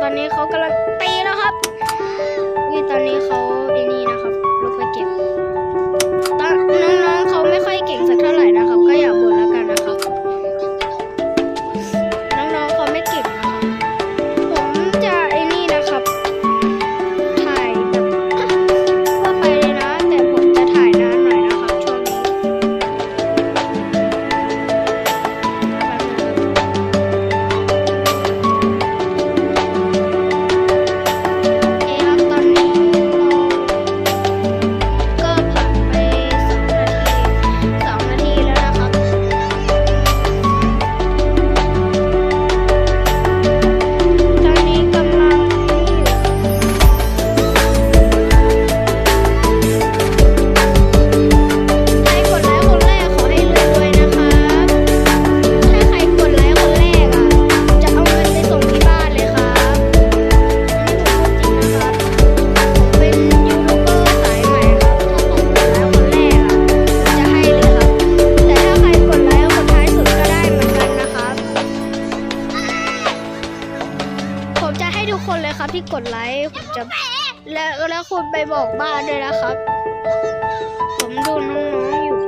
ตอนนี้เขากำลังตีแล้วครับนี่ตอนนี้เขาไอ้นี่นะครับับที่กดไลค์ผมจะและและคุณไปบอกบ้านด้วยนะครับ ผมดูน้องๆอยู่